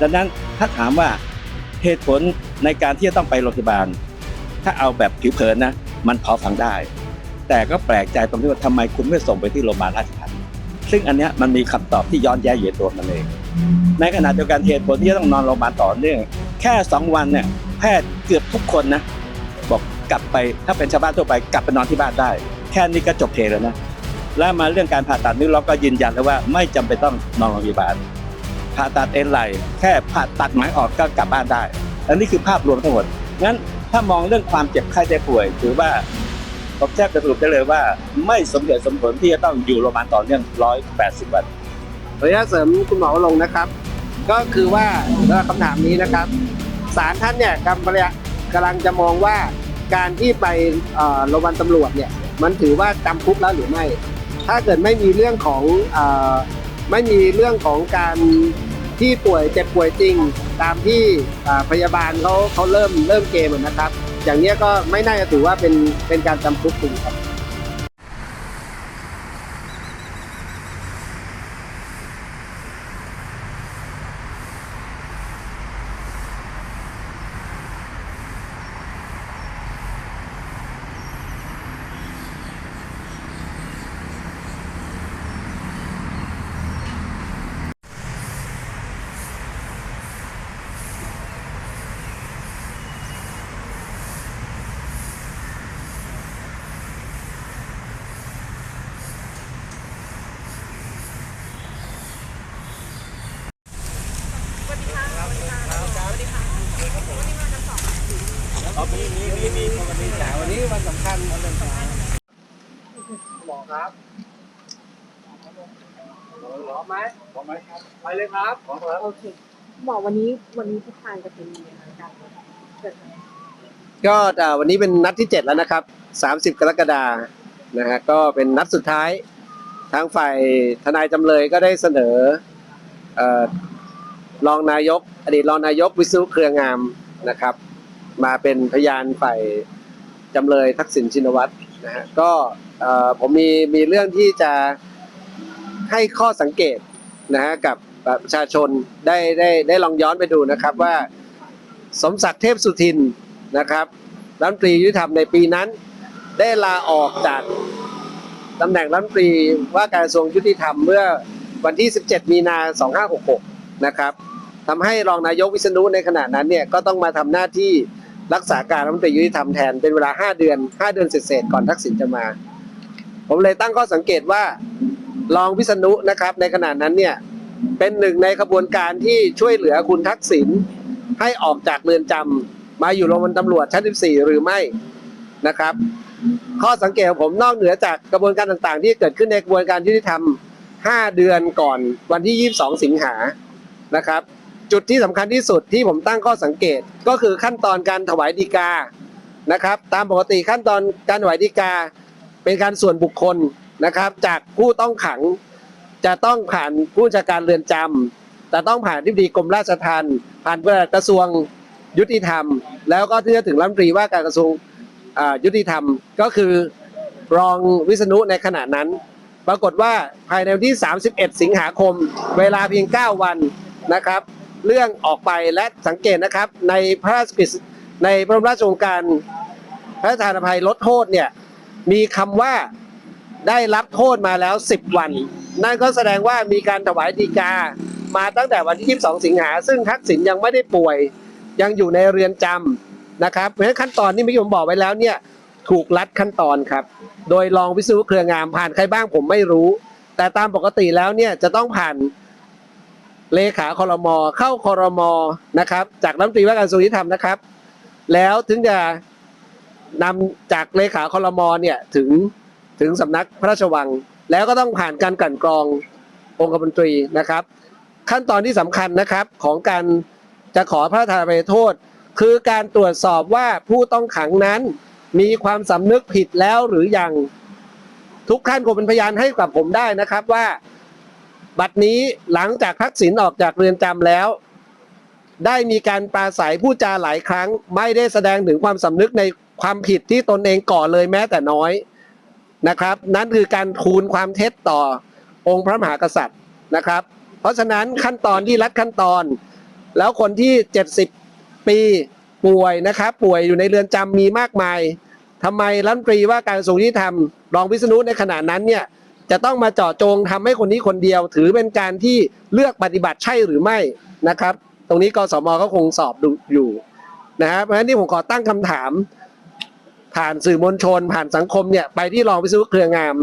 ดังนั้นถ้าถามว่าเหตุผลในการที่จะต้องไปโรงพยาบาล ถ้าเอาแบบผิวเผินนะ มันพอฟังได้ แต่ก็แปลกใจตรงที่ว่าทำไมคุณไม่ส่งไปที่โรงพยาบาลราชทัณฑ์ซึ่งอันเนี้ยมันมีคำตอบที่ย้อนแย้งอยู่ตัวมันเองในขณะเดียวกันเหตุผลที่จะต้องนอนโรงพยาบาลต่อเนื่องแค่สองวันเนี่ยแพทย์เกือบทุกคนนะ บอกกลับไปถ้าเป็นชาวบ้านทั่วไปกลับไปนอนที่บ้านได้ แค่นี้ก็จบเคสแล้วนะแล้วมาเรื่องการผ่าตัดนี่เราก็ยืนยันแล้วว่าไม่จำเป็นต้องนอนโรงพยาบาล ผ่าตัดเอ็นไหลแค่ผ่าตัดไหมออกก็กลับบ้านได้ อันนี้คือภาพรวมทั้งหมดงั้นถ้ามองเรื่องความเจ็บไข้ได้ป่วยถือว่าผมแทบจะสรุปได้เลยว่า ไม่สมเหตุสมผลที่จะต้องอยู่โรงพยาบาลต่อเนื่อง 180 วันขออนุญาตเสริมคุณหมอลงนะครับ ก็คือว่าคำถามนี้นะครับศาลท่านเนี่ยกำลังกำลังจะมองว่าการที่ไปโรงพยาบาลตำรวจเนี่ยมันถือว่าจำคุกแล้วหรือไม่ ถ้าเกิดไม่มีเรื่องของอไม่มีเรื่องของการ ที่ป่วยเจ็บป่วยจริง ตามที่พยาบาลเขาเขาเริ่มเริ่มเกมนะครับ อย่างนี้ก็ไม่น่าจะถือว่าเป็นเป็นการจำคุกจริงครับ อ๋อมีมีมีมีวันนี้วันสำคัญวันสำคัญหมอครับหมอไหมหมอไหมครับไปเลยครับหมอครับโอเคหมอวันนี้วันนี้ทิศทางจะเป็นยังไงการเกิดอะไรก็วันนี้เป็นนัดที่ 7 แล้วนะครับ 30 กรกฎานะฮะก็เป็นนัดสุดท้ายทางฝ่ายทนายจำเลยก็ได้เสนอออรองนายก อดีตรองนายกวิศนุเครืองามนะครับ มาเป็นพยานฝ่ายจำเลยทักษิณชินวัตรนะฮะก็ผมมีมีเรื่องที่จะให้ข้อสังเกตนะฮะกับประชาชนได้ได้ได้ลองย้อนไปดูนะครับว่าสมศักดิ์เทพสุทินนะครับรัฐมนตรียุติธรรมในปีนั้น ได้ลาออกจากตำแหน่งรัฐมนตรีว่าการกระทรวงยุติธรรมเมื่อวันที่ 17 มีนา 2566 นะครับทำให้รองนายกวิษณุในขณะนั้นเนี่ยก็ต้องมาทำหน้าที่ รักษาการรัฐมนตรียุติธรรมแทนเป็นเวลา 5 เดือน 5 เดือนเศษๆก่อนทักษิณจะมา ผมเลยตั้งข้อสังเกตว่ารองวิษณุนะครับ ในขณะนั้นเนี่ยเป็นหนึ่งในขบวนการที่ช่วยเหลือคุณทักษิณให้ออกจากเรือนจำมาอยู่โรงพยาบาลตำรวจชั้น 14 หรือไม่นะครับ ข้อสังเกตของผมนอกเหนือจากกระบวนการต่างๆ ที่เกิดขึ้นในกระบวนการยุติธรรม 5 เดือนก่อนวันที่ 22 สิงหานะครับ จุดที่สำคัญที่สุดที่ผมตั้งข้อสังเกตก็คือขั้นตอนการถวายฎีกานะครับ ตามปกติขั้นตอนการถวายฎีกา เป็นการส่วนบุคคลนะครับ จากผู้ต้องขังจะต้องผ่านผู้จัดการเรือนจำแต่ต้องผ่านที่ดีกรมราชทัณฑ์ผ่านกระทรวงยุติธรรม แล้วก็ที่จะถึงรัฐมนตรีว่าการกระทรวงยุติธรรมก็คือรองวิษณุในขณะนั้น ปรากฏว่าภายในวันที่ 31 สิงหาคม เวลาเพียง 9 วันนะครับ เรื่องออกไปและสังเกตนะครับ ในพระราชกฤษในพระราชโองการพระราชทานอภัยลดโทษเนี่ยมีคำว่าได้รับโทษมาแล้ว 10 วัน นั่นก็แสดงว่ามีการถวายฎีกามาตั้งแต่วันที่ 22 สิงหา ซึ่งทักษิณยังไม่ได้ป่วย ยังอยู่ในเรือนจำนะครับเพราะฉะนั้นขั้นตอนที่เมื่อกี้ผมบอกไว้แล้วเนี่ยถูกลัดขั้นตอนครับ โดยรองวิศนุเครืองามผ่านใครบ้างผมไม่รู้ แต่ตามปกติแล้วเนี่ยจะต้องผ่าน เลขาคอรมอเข้าคอรมอนะครับ จากรัฐมนตรีว่าการกระทรวงยุติธรรมนะครับ แล้วถึงจะนำจากเลขาคอรมอเนี่ยถึงถึงสำนักพระราชวัง แล้วก็ต้องผ่านการกลั่นกรององคมนตรีนะครับ ขั้นตอนที่สำคัญนะครับของการจะขอพระราชทานอภัยโทษ คือการตรวจสอบว่าผู้ต้องขังนั้นมีความสำนึกผิดแล้วหรือยังทุกท่านคงเป็นพยานให้กับผมได้นะครับว่า บัดนี้หลังจากทักษิณออกจากเรือนจำแล้ว ได้มีการปราศัยพูดจาหลายครั้ง ไม่ได้แสดงถึงความสำนึกในความผิดที่ตนเองก่อเลยแม้แต่น้อยนะครับ นั่นคือการทูลความเท็จต่อองค์พระมหากษัตริย์นะครับ เพราะฉะนั้นขั้นตอนที่รัดขั้นตอน แล้วคนที่ 70 ปีป่วยนะครับ ป่วยอยู่ในเรือนจำมีมากมายทำไมรัฐมนตรีว่าการกระทรวงยุติธรรมรองวิษณุในขณะนั้นเนี่ย จะต้องมาเจาะจงทำให้คนนี้คนเดียว ถือเป็นการที่เลือกปฏิบัติใช่หรือไม่นะครับ ตรงนี้กสมก็คงสอบดูอยู่นะครับเพราะฉะนั้นที่ผมขอตั้งคำถาม ผ่านสื่อมวลชน ผ่านสังคมเนี่ยไปที่รองวิศนุเครืองาม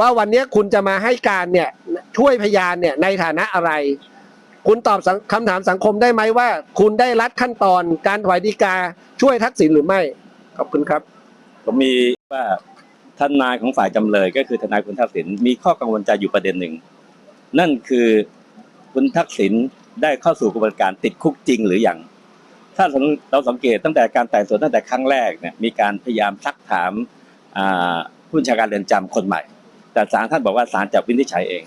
ว่าวันนี้คุณจะมาให้การเนี่ยช่วยพยานเนี่ยในฐานะอะไร คุณตอบสังคำถามสังคมได้ไหมว่า คุณได้รัดขั้นตอนการถวายดีกาช่วยทักษิณหรือไม่ขอบคุณครับ ผมมีว่า ทนายของฝ่ายจำเลย ก็คือทนายคุณทักษิณมีข้อกังวลใจอยู่ประเด็นหนึ่ง นั่นคือคุณทักษิณได้เข้าสู่กระบวนการติดคุกจริงหรือยังถ้าเราสังเกตตั้งแต่การไต่สวนตั้งแต่ครั้งแรกเนี่ยมีการพยายามซักถามผู้บัญชาการเรือนจำคนใหม่ แต่ศาลท่านบอกว่าศาลจะวินิจฉัยเอง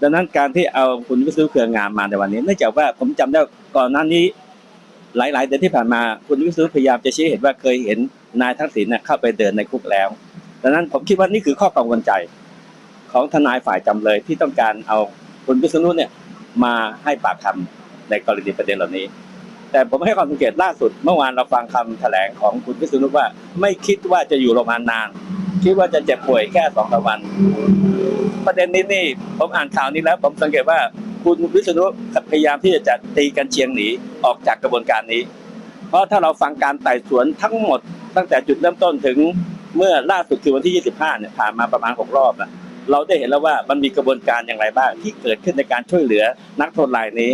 ดังนั้นการที่เอาคุณวิศนุเครืองามมาในวันนี้เนื่องจากว่าผมจำได้ก่อนหน้านี้หลาย ๆ เดือนที่ผ่านมาคุณวิศนุพยายามจะชี้เห็นว่าเคยเห็นนายทักษิณเข้าไปเดินในคุกแล้ว ดังนั้นผมคิดว่านี่คือข้อกังวลใจของทนายฝ่ายจำเลยที่ต้องการเอาคุณวิษณุเนี่ยมาให้ปากคำในกรณีประเด็นเหล่านี้ แต่ผมให้ความสังเกตล่าสุด เมื่อวานเราฟังคำแถลงของคุณวิษณุว่า ไม่คิดว่าจะอยู่โรงพยาบาลนาน คิดว่าจะเจ็บป่วยแค่สองสามวัน ประเด็นนี้นี่ผมอ่านข่าวนี้แล้วผมสังเกตว่าคุณวิษณุพยายามที่จะจัดตีกันเชียงหนีออกจากกระบวนการนี้ เพราะถ้าเราฟังการไต่สวนทั้งหมดตั้งแต่จุดเริ่มต้นถึง เมื่อล่าสุดคือวันที่ 25 เนี่ยผ่านมาประมาณ 6 รอบนะเราได้เห็นแล้วว่ามันมีกระบวนการอย่างไรบ้าง ที่เกิดขึ้นในการช่วยเหลือนักโทษรายนี้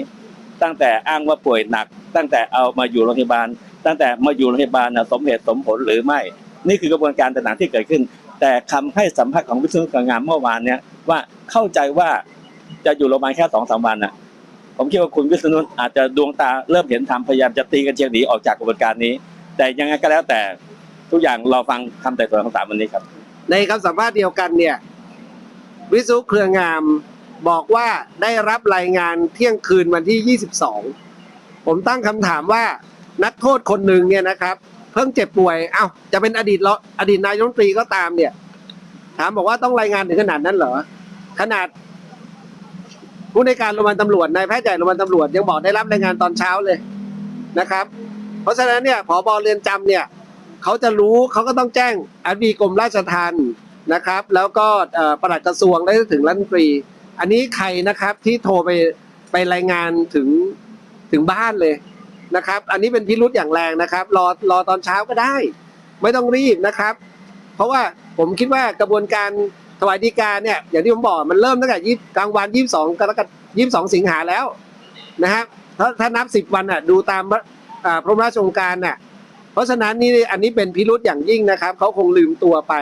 ตั้งแต่อ้างว่าป่วยหนัก ตั้งแต่เอามาอยู่โรงพยาบาล ตั้งแต่มาอยู่โรงพยาบาลนะสมเหตุสมผลหรือไม่ นี่คือกระบวนการต่างๆที่เกิดขึ้น แต่คำให้สัมภาษณ์ของวิศนุเครืองามเมื่อวานเนี่ยว่าเข้าใจว่าจะอยู่โรงพยาบาลแค่สองสามวันน่ะผมคิดว่าคุณวิษณุอาจจะดวงตาเริ่มเห็นทำพยายามจะตีกันเชียงหนีออกจากกระบวนการนี้ แต่ยังไงก็แล้วแต่ ทุกอย่างรอฟังคำไต่สวนของศาลวันนี้ครับ ในคำสัมภาษณ์เดียวกันเนี่ย วิสุเครืองามบอกว่าได้รับรายงานเที่ยงคืนวันที่ 22 ผมตั้งคำถามว่านักโทษคนหนึ่งเนี่ยนะครับ เพิ่งเจ็บป่วยเอ้าจะเป็นอดีตเราอดีตนายกรัฐมนตรีก็ตามเนี่ย ถามบอกว่าต้องรายงานถึงขนาดนั้นเหรอ ขนาดผู้ในการโรงพยาบาลตำรวจนายแพทย์ใหญ่โรงพยาบาลตำรวจยังบอกได้รับรายงานตอนเช้าเลยนะครับ เพราะฉะนั้นเนี่ยผอบเรือนจำเนี่ย เขาจะรู้เขาก็ต้องแจ้งอธิบดีกรมราชทัณฑ์นะครับ แล้วก็เอ่อปลัดกระทรวงและถึงรัฐมนตรี อันนี้ใครนะครับที่โทรไปไปรายงานถึงถึงบ้านเลยนะครับ อันนี้เป็นพิรุษอย่างแรงนะครับ รอรอตอนเช้าก็ได้ ไม่ต้องรีบนะครับ เพราะว่าผมคิดว่ากระบวนการถวายดีกาเนี่ยอย่างที่ผมบอกมันเริ่มตั้งแต่ยี่กลางวันยี่สิบสองกรกฎายี่สิบสองสิงหาแล้วนะครับถ้าถ้านับสิบวันอะดูตามพระบรมราชองการน่ะ เพราะฉะนั้นนี่อันนี้เป็นพิรุษอย่างยิ่งนะครับเขาคงลืมตัวไป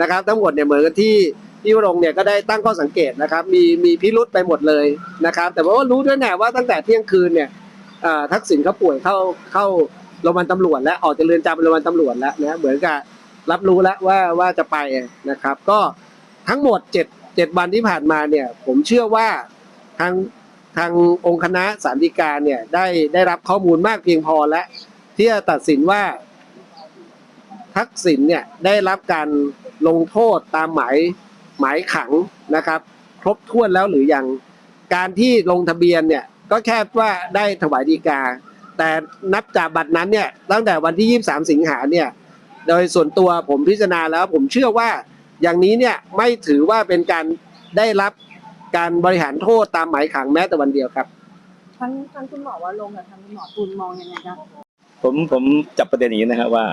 นะครับ ทั้งหมดเนี่ยเหมือนกับที่ที่วรงเนี่ยก็ได้ตั้งข้อสังเกตนะครับมีมีพิรุษไปหมดเลยนะครับ แต่ว่ารู้ด้วยแน่ว่าตั้งแต่เที่ยงคืนเนี่ยทักษิณเขาป่วยเข้าเข้าโรงพยาบาลตำรวจ แล้วออกจากเรือนจำโรงพยาบาลตำรวจแล้วนะเหมือนกับรับรู้แล้วว่าว่าจะไปนะครับ ก็ทั้งหมดเจ็ดเจ็ดวันที่ผ่านมาเนี่ยผมเชื่อว่าทางทางองค์คณะสารดีการเนี่ยได้ได้รับข้อมูลมากเพียงพอแล้ว ที่จะตัดสินว่า ทักษิณเนี่ยได้รับการลงโทษตามหมายหมายขังนะครับ ครบถ้วนแล้วหรือยังการที่ลงทะเบียนเนี่ยก็แค่ว่าได้ถวายดีกา แต่นับจากบัตรนั้นเนี่ยตั้งแต่วันที่ 23 สิงหาเนี่ยโดยส่วนตัวผมพิจารณาแล้วผมเชื่อว่าอย่างนี้เนี่ยไม่ถือว่าเป็นการได้รับการบริหารโทษตามหมายขังแม้แต่วันเดียวครับ ทั้งทั้งคุณหมอว่าลงกับทั้งคุณหมอตุลมองยังไงคะ ผมผมจับประเด็นอย่างนี้นะครับว่า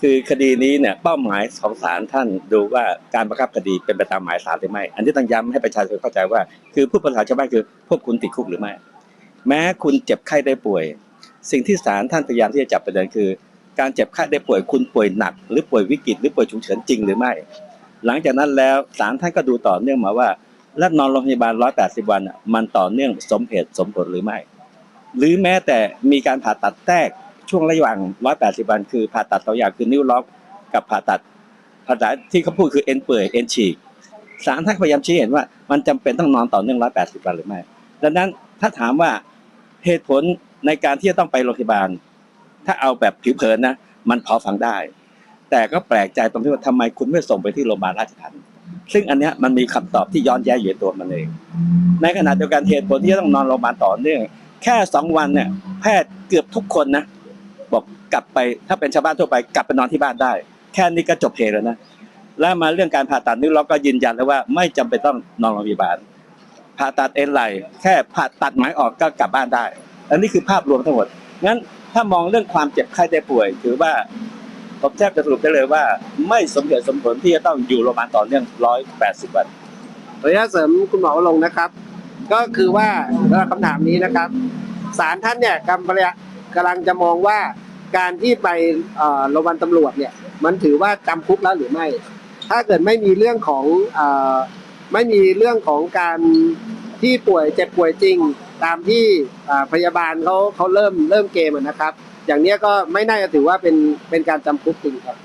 คือคดีนี้เนี่ยเป้าหมายของศาลท่านดูว่าการบังคับคดีเป็นไปตามหมายศาลหรือไม่ อันนี้ต้องย้ำให้ประชาชนเข้าใจว่า คือผู้ประชาชาวบ้านคือพวกคุณติดคุกหรือไม่ แม้คุณเจ็บไข้ได้ป่วย สิ่งที่ศาลท่านพยายามที่จะจับประเด็นคือ การเจ็บไข้ได้ป่วยคุณป่วยหนัก หรือป่วยวิกฤตหรือป่วยฉุกเฉินจริงหรือไม่ หลังจากนั้นแล้วศาลท่านก็ดูต่อเนื่องมาว่า และนอนโรงพยาบาล 180 วันมันต่อเนื่องสมเหตุสมผลหรือไม่ หรือแม้แต่มีการผ่าตัดแทรก ช่วงระหว่าง 180 วันคือผ่าตัดตัวอย่างคือนิ้วล็อกกับผ่าตัดผ่าตัดที่เขาพูดคือเอ็นเปื่อยเอ็นฉีกศาลท่านพยายามชี้เห็นว่ามันจำเป็นต้องนอนต่อเนื่อง 180 วันหรือไม่ ดังนั้นถ้าถามว่าเหตุผลในการที่จะต้องไปโรงพยาบาล ถ้าเอาแบบผิวเผินนะ มันพอฟังได้ แต่ก็แปลกใจตรงที่ว่าทำไมคุณไม่ส่งไปที่โรงพยาบาลราชทัณฑ์ซึ่งอันนี้มันมีคำตอบที่ย้อนแย้งอยู่ในตัวมันเอง ในขณะเดียวกันเหตุผลที่จะต้องนอนโรงพยาบาลต่อเนื่อง แค่สองวันเนี่ยแพทย์เกือบทุกคนนะ กลับไปถ้าเป็นชาวบ้านทั่วไปกลับไปนอนที่บ้านได้ แค่นี้ก็จบเหตุแล้วนะแล้วมาเรื่องการผ่าตัดนี่เราก็ยืนยันแล้วว่าไม่จำเป็นต้องนอนโรงพยาบาลผ่าตัดเอ็นไหลแค่ผ่าตัดไหมออกก็กลับบ้านได้ อันนี้คือภาพรวมทั้งหมดงั้นถ้ามองเรื่องความเจ็บไข้ได้ป่วย ถือว่าผมแทบจะสรุปได้เลยว่า ไม่สมเหตุสมผลที่จะต้องอยู่โรงพยาบาลต่อเนื่องร้อยแปดสิบวันขออนุญาตเสริมคุณหมอลงนะครับ ก็คือว่าสำหรับคำถามนี้นะครับศาลท่านเนี่ยกำลังกำลังจะมองว่า การที่ไปโรงพยาบาลตำรวจเนี่ย มันถือว่าจำคุกแล้วหรือไม่ ถ้าเกิดไม่มีเรื่องของอไม่มีเรื่องของการที่ป่วยเจ็บป่วยจริง ตามที่พยาบาลเขาเขาเริ่มเริ่มเกมนะครับ อย่างนี้ก็ไม่น่าจะถือว่าเป็นเป็นการจำคุกจริงครับ